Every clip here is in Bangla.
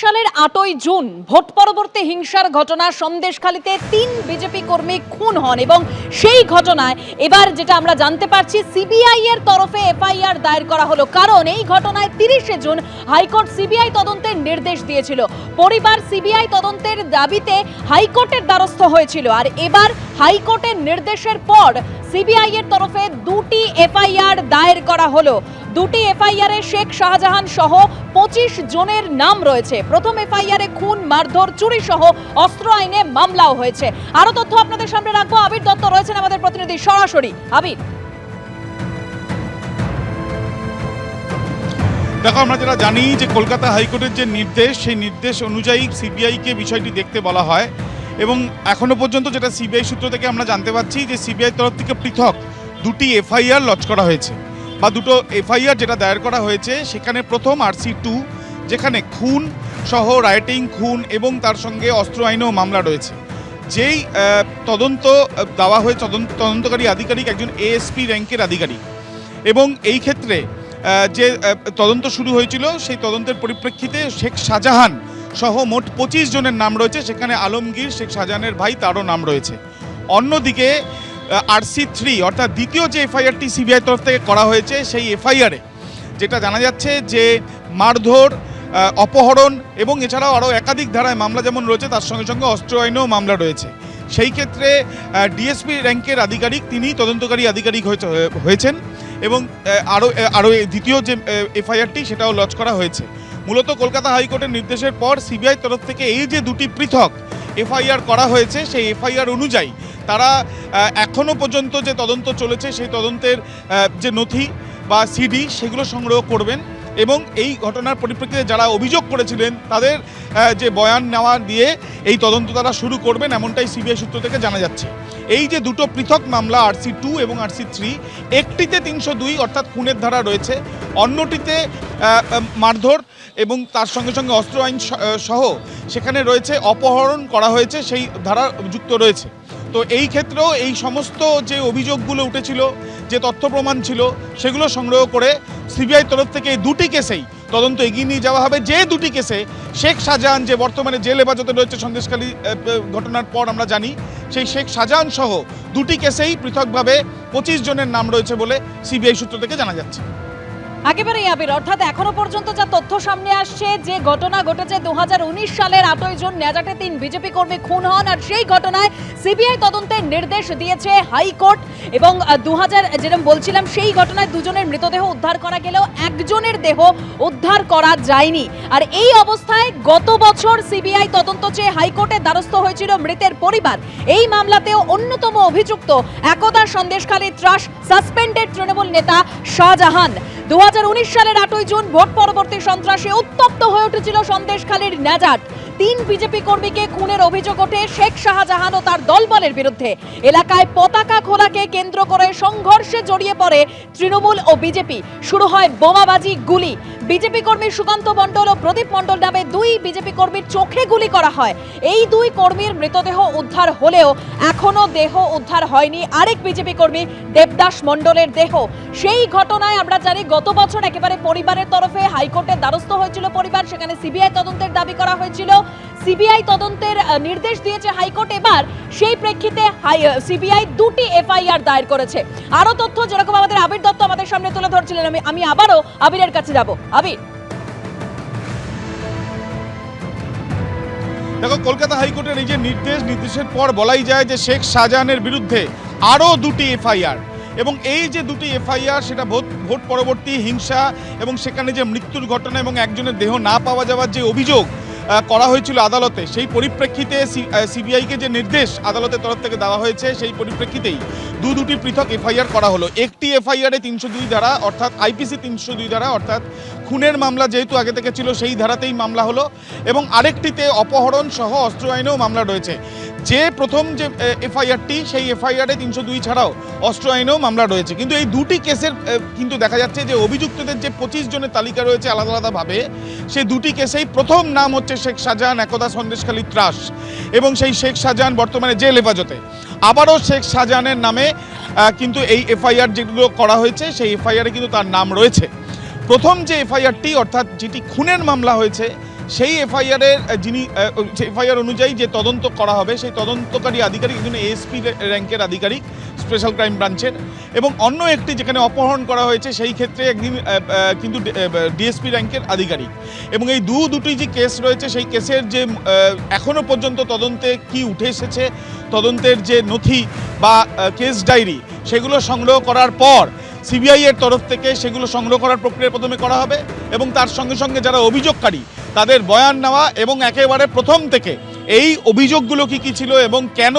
সালের আটই জুন ভোট পরবর্তী হিংসার ঘটনা সন্দেশখালীতে তিন বিজেপি কর্মী খুন হন এবং সেই ঘটনায় এবার যেটা আমরা জানতে পারছি, সিবিআই এর তরফে এফআইআর দায়ের করা হলো। কারণ এই ঘটনায় তিরিশে জুন হাইকোর্ট সিবিআই তদন্তের নির্দেশ দিয়েছিল। পরিবার সিবিআই তদন্তের দাবিতে হাইকোর্টের দ্বারস্থ হয়েছিল। আর এবার হাইকোর্টের নির্দেশের পর সিবিআই এর তরফে দুটি এফআইআর দায়ের করা হলো। দুটি এফআইআর শেখ শাহজাহান সহ পঁচিশ জনের নাম রয়েছে। প্রথম এফআইআর খুন, মারধর, চুরি সহ অস্ত্র আইনে মামলাও হয়েছে। আরও তথ্য আপনাদের সামনে রাখব। আবির দত্ত রয়েছেন আমাদের প্রতিনিধি। সরাসরি, আবির। দেখো, আমরা যেটা জানি যে কলকাতা হাইকোর্টের যে নির্দেশ, সেই নির্দেশ অনুযায়ী সিবিআইকে বিষয়টি দেখতে বলা হয় এবং এখনও পর্যন্ত যেটা সিবিআই সূত্র থেকে আমরা জানতে পারছি যে সিবিআই তরফ থেকে পৃথক দুটি এফআইআর লঞ্চ করা হয়েছে। বা দুটো এফআইআর যেটা দায়ের করা হয়েছে, সেখানে প্রথম আরসি টু যেখানে খুন সহ রাইটিং খুন এবং তার সঙ্গে অস্ত্র আইনেও মামলা রয়েছে। যেই তদন্ত দেওয়া হয়ে তদন্ত তদন্তকারী আধিকারিক একজন এএসপি র্যাঙ্কের আধিকারিক এবং এই ক্ষেত্রে যে তদন্ত শুরু হয়েছিল, সেই তদন্তের পরিপ্রেক্ষিতে শেখ শাহজাহান সহ মোট পঁচিশ জনের নাম রয়েছে। সেখানে আলমগীর, শেখ শাহজাহানের ভাই তারও নাম রয়েছে। অন্যদিকে আরসি থ্রি অর্থাৎ দ্বিতীয় যে এফআইআরটি সিবিআই তরফ থেকে করা হয়েছে, সেই এফআইআরে যেটা জানা যাচ্ছে যে মারধর অপহরণ এবং এছাড়াও আরও একাধিক ধারায় মামলা যেমন রয়েছে, তার সঙ্গে সঙ্গে অস্ত্র আইনেও মামলা রয়েছে। সেই ক্ষেত্রে ডিএসপি র্যাঙ্কের আধিকারিক তিনি তদন্তকারী আধিকারিক হয়েছে- হয়েছেন এবং আরও আরও দ্বিতীয় যে এফআইআরটি সেটাও লঞ্চ করা হয়েছে। মূলত কলকাতা হাইকোর্টের নির্দেশের পর সিবিআই তরফ থেকে এই যে দুটি পৃথক এফআইআর করা হয়েছে, সেই এফআইআর অনুযায়ী তারা এখনও পর্যন্ত যে তদন্ত চলেছে, সেই তদন্তের যে নথি বা সিডি সেগুলো সংগ্রহ করবেন এবং এই ঘটনার পরিপ্রেক্ষিতে যারা অভিযোগ করেছিলেন, তাদের যে বয়ান নেওয়া দিয়ে এই তদন্ত তারা শুরু করবেন এমনটাই সিবিআই সূত্র থেকে জানা যাচ্ছে। এই যে দুটো পৃথক মামলা, আরসি টু এবং আরসি থ্রি, একটিতে তিনশো দুই অর্থাৎ খুনের ধারা রয়েছে, অন্যটিতে মারধর এবং তার সঙ্গে সঙ্গে অস্ত্র আইন সহ সেখানে রয়েছে অপহরণ করা হয়েছে সেই ধারা যুক্ত রয়েছে। তো এই ক্ষেত্রেও এই সমস্ত যে অভিযোগগুলো উঠেছিল যে তথ্য প্রমাণ ছিল সেগুলো সংগ্রহ করে সিবিআই তরফ থেকে এই দুটি কেসেই তদন্ত এগিয়ে নিয়ে যাওয়া হবে। যে দুটি কেসে শেখ শাহজাহান যে বর্তমানে জেল হেফাজতে রয়েছে আহ, ঘটনার পর আমরা জানি সেই শেখ শাহজাহান সহ দুটি কেসেই পৃথকভাবে পঁচিশ জনের নাম রয়েছে বলে সিবিআই সূত্র থেকে জানা যাচ্ছে। একেবারেই আবির, অর্থাৎ এখনও পর্যন্ত যা তথ্য সামনে আসছে, যে ঘটনা ঘটেছে দুহাজার উনিশ সালের আটই জুন, নেজাটে তিন বিজেপি কর্মী খুন হন, আর সেই ঘটনায় সিবিআই তদন্তের নির্দেশ দিয়েছে হাইকোর্ট। এবং দু হাজার যেরকম বলছিলাম, সেই ঘটনায় দুজনের মৃতদেহ উদ্ধার করা গেলেও একজনের দেহ উদ্ধার করা যায়নি। আর এই অবস্থায় গত বছর সিবিআই তদন্ত চেয়ে হাইকোর্টের দ্বারস্থ হয়েছিল মৃতের পরিবার। এই মামলাতেও অন্যতম অভিযুক্ত একদা সন্দেশখালী ত্রাস, সাসপেন্ডেড তৃণমূল নেতা শাহজাহান। দুহাজার উনিশ সালের আটই জুন ভোট পরবর্তী সন্ত্রাসে উত্তপ্ত হয়ে উঠেছিল সন্দেশখালীর নাজাট। তিন বিজেপি কর্মীকে খুনের অভিযোগ ওঠে শেখ শাহজাহান ও তার দলবলের বিরুদ্ধে। এলাকায় পতাকা খোলাকে কেন্দ্র করে সংঘর্ষে জড়িয়ে পড়ে তৃণমূল ও বিজেপি। শুরু হয় বোমাবাজি, গুলি। বিজেপি কর্মী সুকান্ত মণ্ডল ও প্রদীপ মণ্ডল নামে দুই বিজেপি কর্মীর চোখে গুলি করা হয়। এই দুই কর্মীর মৃতদেহ উদ্ধার হলেও এখনও দেহ উদ্ধার হয়নি আরেক বিজেপি কর্মী দেবদাস মণ্ডলের দেহ। সেই ঘটনায় আমরা জানি গত বছর একেবারে পরিবারের তরফে হাইকোর্টের দ্বারস্থ হয়েছিল পরিবার, সেখানে সিবিআই তদন্তের দাবি করা হয়েছিল। সিবিআই তদন্তের নির্দেশ দিয়েছে হাইকোর্ট। এবার সেই প্রেক্ষিতে সিবিআই দুটি এফআইআর দায়ের করেছে। আরও তথ্য যেরকম আমাদের আবির দত্ত আমাদের সামনে তুলে ধরছিলেন, আমি আমি আবারও আবিরের কাছে যাব। আবির। দেখো, কলকাতা হাইকোর্টের এই যে নির্দেশ, নির্দেশের পর বলাই যায় যে শেখ শাহজাহানের বিরুদ্ধে আরও দুটি এফআইআর। এবং এই যে দুটি এফআইআর, সেটা ভোট ভোট পরবর্তী হিংসা এবং সেখানে যে মৃত্যুর ঘটনা এবং একজনের দেহ না পাওয়া যাওয়ার যে অভিযোগ করা হয়েছিল আদালতে। সেই পরিপ্রেক্ষিতে সিবিআইকে যে নির্দেশ আদালতের তরফ থেকে দেওয়া হয়েছে, সেই পরিপ্রেক্ষিতেই দু দুটি পৃথক এফআইআর করা হলো। একটি এফআইআরে তিনশো দুই ধারা, অর্থাৎ আইপিসি তিনশো দুই ধারা, অর্থাৎ খুনের মামলা যেহেতু আগে থেকে ছিল, সেই ধারাতেই মামলা হলো। এবং আরেকটিতে অপহরণ সহ অস্ত্র আইনেও মামলা রয়েছে। যে প্রথম যে এফআইআরটি, সেই এফআইআরে তিনশো দুই ছাড়াও অস্ত্র আইনেও মামলা রয়েছে। কিন্তু এই দুটি কেসের কিন্তু দেখা যাচ্ছে যে অভিযুক্তদের যে পঁচিশ জনের তালিকা রয়েছে আলাদা আলাদাভাবে সেই দুটি কেসেই প্রথম নাম হচ্ছে শেখ শাহজাহান, একদা সন্দেশখালী ত্রাস এবং সেই শেখ শাহজাহান বর্তমানে জেল হেফাজতে। আবারও শেখ শাহজাহানের নামে কিন্তু এই এফআইআর যেগুলো করা হয়েছে, সেই এফআইআরে কিন্তু তার নাম রয়েছে। প্রথম যে এফআইআরটি, অর্থাৎ যেটি খুনের মামলা হয়েছে সেই এফআইআরের যিনি এফআইআর অনুযায়ী যে তদন্ত করা হবে, সেই তদন্তকারী আধিকারিক একজন এএসপি র্যাঙ্কের আধিকারিক, স্পেশাল ক্রাইম ব্রাঞ্চের। এবং অন্য একটি যেখানে অপহরণ করা হয়েছে, সেই ক্ষেত্রে একদিন কিন্তু ডিএসপি র্যাঙ্কের আধিকারিক। এবং এই দু দুটি যে কেস রয়েছে, সেই কেসের যে এখনও পর্যন্ত তদন্তে কি উঠে এসেছে, তদন্তের যে নথি বা কেস ডায়েরি, সেগুলো সংগ্রহ করার পর সিবিআই এর তরফ থেকে সেগুলো সংগ্রহ করার প্রক্রিয়া প্রথমে করা হবে। এবং তার সঙ্গে সঙ্গে যারা অভিযোগকারী তাদের বয়ান নেওয়া এবং একেবারে প্রথম থেকে এই অভিযোগগুলো কি কি ছিল এবং কেন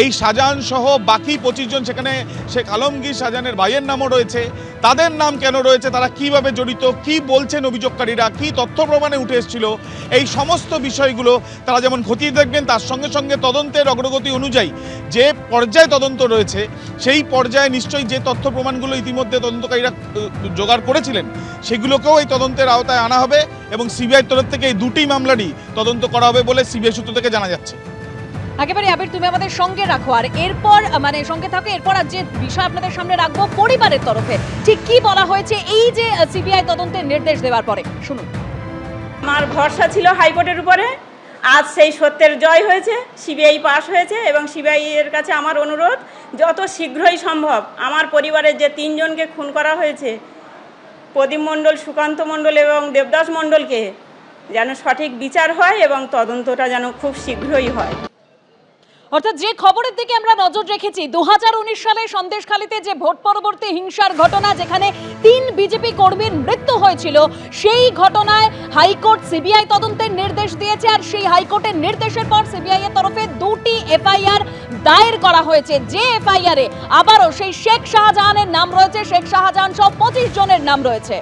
এই শাহজাহান সহ বাকি পঁচিশ জন সেখানে শেখ আলমগীর শাহজাহানের ভাইয়ের নামও রয়েছে, তাদের নাম কেন রয়েছে, তারা কীভাবে জড়িত, কি বলছেন অভিযোগকারীরা, কি তথ্য প্রমাণে উঠে এসেছিল, এই সমস্ত বিষয়গুলো তারা যেমন খতিয়ে দেখবেন, তার সঙ্গে সঙ্গে তদন্তের অগ্রগতি অনুযায়ী যে পর্যায়ে তদন্ত রয়েছে, সেই পর্যায়ে নিশ্চয়ই যে তথ্য প্রমাণগুলো ইতিমধ্যে তদন্তকারীরা জোগাড় করেছিলেন, সেগুলোকেও এই তদন্তের আওতায় আনা হবে। এবং সিবিআই তরফ থেকে এই দুটি মামলারই তদন্ত করা হবে বলে সিবিআই সূত্র থেকে জানা যাচ্ছে। একেবারে আবির তুমি আমাদের সঙ্গে রাখো। আর এরপর মানে সঙ্গে থাকো এরপর আর যে বিষয় আপনাদের সামনে রাখব পরিবারের তরফে ঠিক কি বলা হয়েছে এই যে সিবিআই তদন্তের নির্দেশ দেওয়ার পরে? শুনুন। আমার ভরসা ছিল হাইকোর্টের উপরে। আজ সেই সত্যের জয় হয়েছে সিবিআই পাশ হয়েছে এবং সিবিআই এর কাছে আমার অনুরোধ যত শীঘ্রই সম্ভব আমার পরিবারের যে তিনজনকে খুন করা হয়েছে প্রদীপ মণ্ডল সুকান্ত মণ্ডল এবং দেবদাস মণ্ডলকে যেন সঠিক বিচার হয় এবং তদন্তটা যেন খুব শীঘ্রই হয়। অর্থাৎ যে খবরের দিকে আমরা নজর রেখেছি দু হাজার উনিশ সালে সন্দেশখালীতে যে ভোট পরবর্তী হিংসার ঘটনা, যেখানে তিন বিজেপি কর্মীর মৃত্যু হয়েছিল, সেই ঘটনায় হাইকোর্ট সিবিআই তদন্তের নির্দেশ দিয়েছে, আর সেই হাইকোর্টের নির্দেশের পর সিবিআই এর তরফে দুটি এফআইআর দায়ের করা হয়েছে যে এফআইআর আবারও সেই শেখ শাহজাহানের নাম রয়েছে। শেখ শাহজাহান সব পঁচিশ জনের নাম রয়েছে।